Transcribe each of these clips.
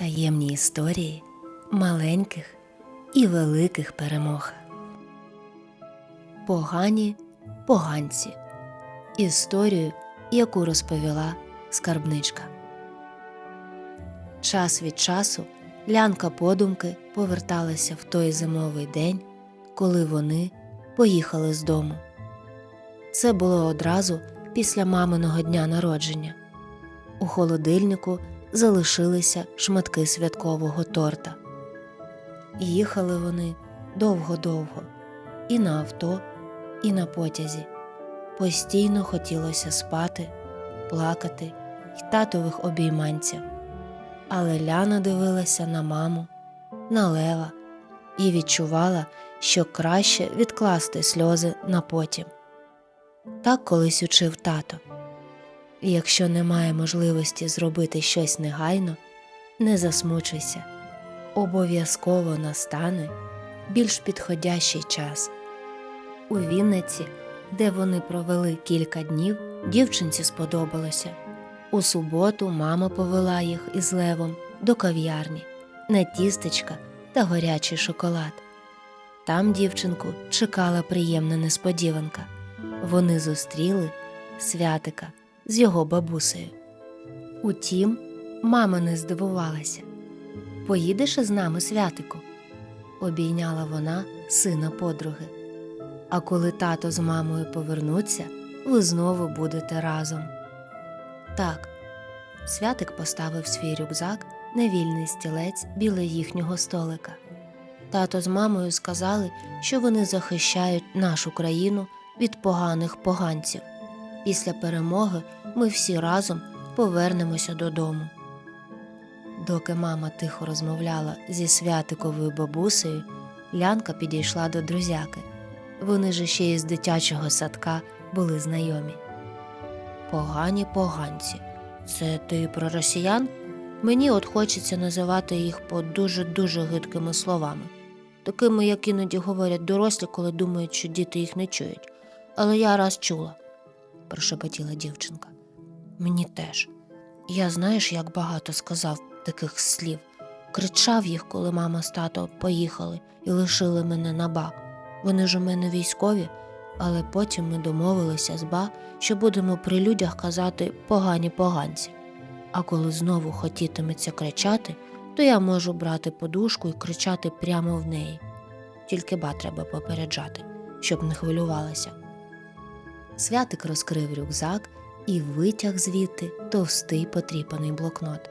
Таємні історії маленьких і великих перемог. Погані поганці. Історію, яку розповіла скарбничка. Час від часу лянка подумки поверталася в той зимовий день, коли вони поїхали з дому. Це було одразу після маминого дня народження. У холодильнику залишилися шматки святкового торта. Їхали вони довго-довго, і на авто, і на потязі. Постійно хотілося спати, плакати й татових обійманців. Але Ляна дивилася на маму, на лева і відчувала, що краще відкласти сльози на потім. Так колись учив тато. Якщо немає можливості зробити щось негайно, не засмучуйся. Обов'язково настане більш підходящий час. У Вінниці, де вони провели кілька днів, дівчинці сподобалося. У суботу мама повела їх із левом до кав'ярні на тістечка та горячий шоколад. Там дівчинку чекала приємна несподіванка. Вони зустріли святика з його бабусею. Утім, мама не здивувалася. Поїдеш із нами, святику? обійняла вона сина подруги. А коли тато з мамою повернуться, ви знову будете разом. Так, святик поставив свій рюкзак на вільний стілець біля їхнього столика. Тато з мамою сказали, що вони захищають нашу країну від поганих поганців. Після перемоги ми всі разом повернемося додому. Доки мама тихо розмовляла зі святиковою бабусею, Лянка підійшла до друзяки. Вони ж ще із дитячого садка були знайомі. Погані поганці. Це ти про росіян? Мені от хочеться називати їх по дуже-дуже гидкими словами, такими, як іноді говорять дорослі, коли думають, що діти їх не чують. Але я раз чула, прошепотіла дівчинка. Мені теж. Я знаєш, як багато сказав таких слів. Кричав їх, коли мама з тато поїхали і лишили мене на ба. Вони ж у мене військові, але потім ми домовилися з ба, що будемо при людях казати погані поганці. А коли знову хотітиметься кричати, то я можу брати подушку і кричати прямо в неї. Тільки ба треба попереджати, щоб не хвилювалася. Святик розкрив рюкзак і витяг звідти товстий потріпаний блокнот.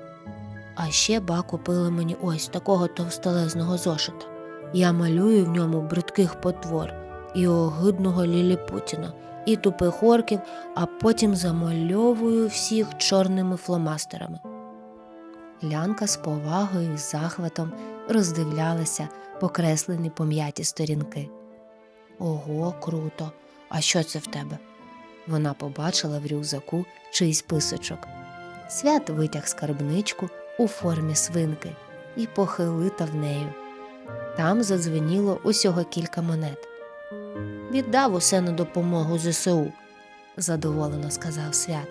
А ще ба купила мені ось такого товстелезного зошита. Я малюю в ньому бридких потвор і огидного ліліпутіна, і тупих орків, а потім замальовую всіх чорними фломастерами. Лянка з повагою і захватом роздивлялася покреслені пом'яті сторінки. Ого, круто! А що це в тебе? Вона побачила в рюкзаку чийсь писочок. Свят витяг скарбничку у формі свинки і похилитав нею. Там задзвеніло усього кілька монет. Віддав усе на допомогу ЗСУ, задоволено сказав свят.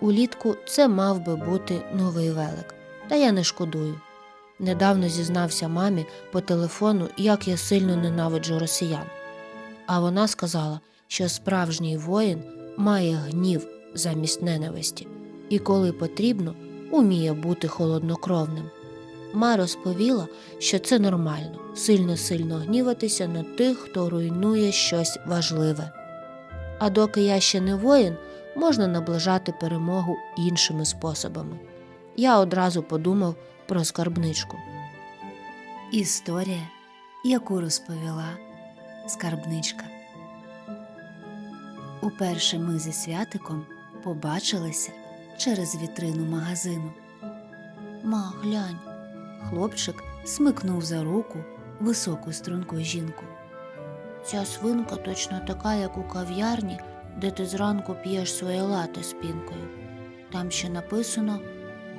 Улітку це мав би бути новий велик, та я не шкодую. Недавно зізнався мамі по телефону, як я сильно ненавиджу росіян. А вона сказала, що справжній воїн має гнів замість ненависті, і коли потрібно, уміє бути холоднокровним. Ма розповіла, що це нормально сильно-сильно гніватися на тих, хто руйнує щось важливе. А доки я ще не воїн, можна наближати перемогу іншими способами. Я одразу подумав про скарбничку. Історія, яку розповіла скарбничка. Уперше ми зі святиком побачилися через вітрину магазину. Ма, глянь. Хлопчик смикнув за руку високу струнку жінку. Ця свинка точно така, як у кав'ярні, де ти зранку п'єш своє лате з пінкою. Там ще написано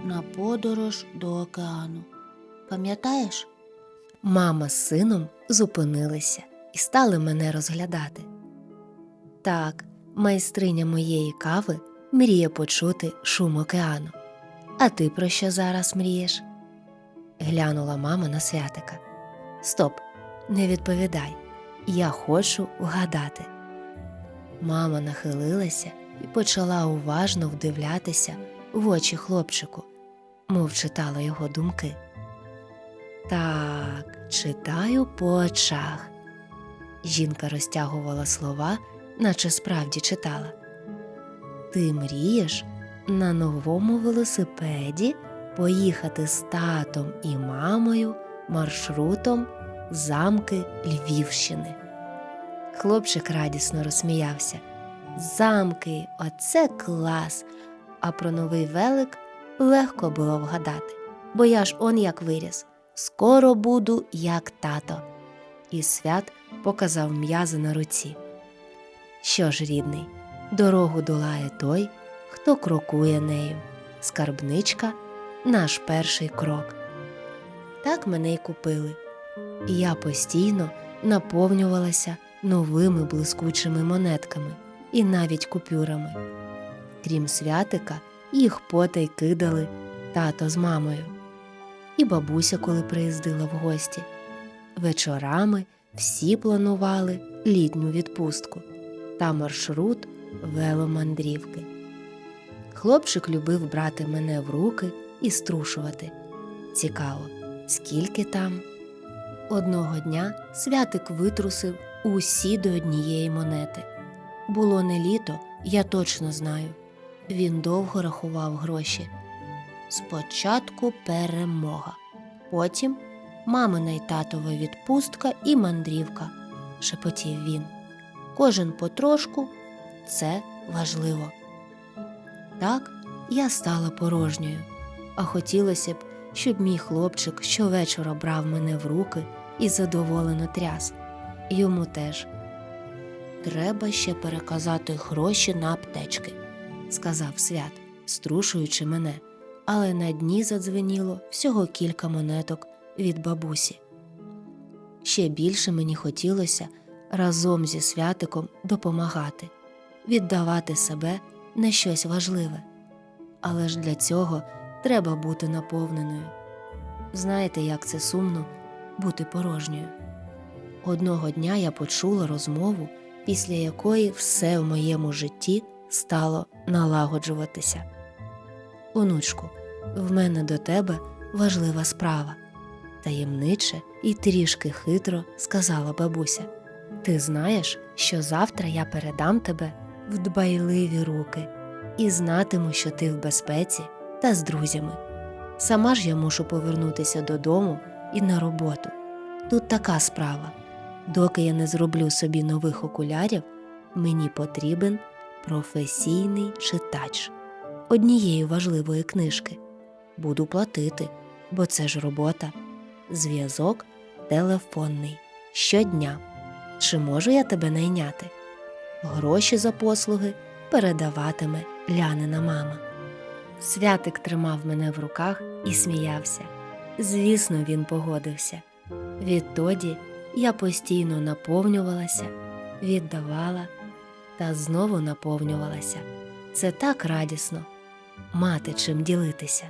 на подорож до океану. Пам'ятаєш? Мама з сином зупинилися і стали мене розглядати. Так, майстриня моєї кави мріє почути шум океану. А ти про що зараз мрієш? глянула мама на святика. Стоп, не відповідай. Я хочу вгадати. Мама нахилилася і почала уважно вдивлятися в очі хлопчику, мов читала його думки. Так, читаю по очах. Жінка розтягувала слова, наче справді читала. Ти мрієш на новому велосипеді поїхати з татом і мамою маршрутом замки Львівщини. Хлопчик радісно розсміявся. Замки, оце клас! А про новий велик легко було вгадати, бо я ж он як виріс. Скоро буду, як тато. І свят показав м'язи на руці. Що ж, рідний, дорогу долає той, хто крокує нею. Скарбничка наш перший крок. Так мене й купили, і я постійно наповнювалася новими блискучими монетками і навіть купюрами. Крім святика, їх потай кидали тато з мамою, і бабуся, коли приїздила в гості. Вечорами всі планували літню відпустку та маршрут веломандрівки. Хлопчик любив брати мене в руки і струшувати. Цікаво, скільки там. Одного дня святик витрусив усі до однієї монети. Було не літо, я точно знаю. Він довго рахував гроші. Спочатку перемога, потім мамина й татова відпустка і мандрівка, шепотів він. Кожен потрошку це важливо. Так я стала порожньою, а хотілося б, щоб мій хлопчик щовечора брав мене в руки і задоволено тряс. Йому теж. Треба ще переказати гроші на аптечки, сказав свят, струшуючи мене, але на дні задзвеніло всього кілька монеток від бабусі. Ще більше мені хотілося разом зі святиком допомагати, віддавати себе на щось важливе. Але ж для цього треба бути наповненою. Знаєте, як це сумно бути порожньою. Одного дня я почула розмову, після якої все в моєму житті стало налагоджуватися. Онучку, в мене до тебе важлива справа, таємниче і трішки хитро сказала бабуся. Ти знаєш, що завтра я передам тебе в дбайливі руки і знатиму, що ти в безпеці та з друзями. Сама ж я мушу повернутися додому і на роботу. Тут така справа. Доки я не зроблю собі нових окулярів, мені потрібен професійний читач однієї важливої книжки. Буду платити, бо це ж робота. Зв'язок телефонний щодня. Чи можу я тебе найняти? Гроші за послуги передаватиме Лянина мама. Святик тримав мене в руках і сміявся. Звісно, він погодився. Відтоді я постійно наповнювалася, віддавала та знову наповнювалася. Це так радісно мати чим ділитися.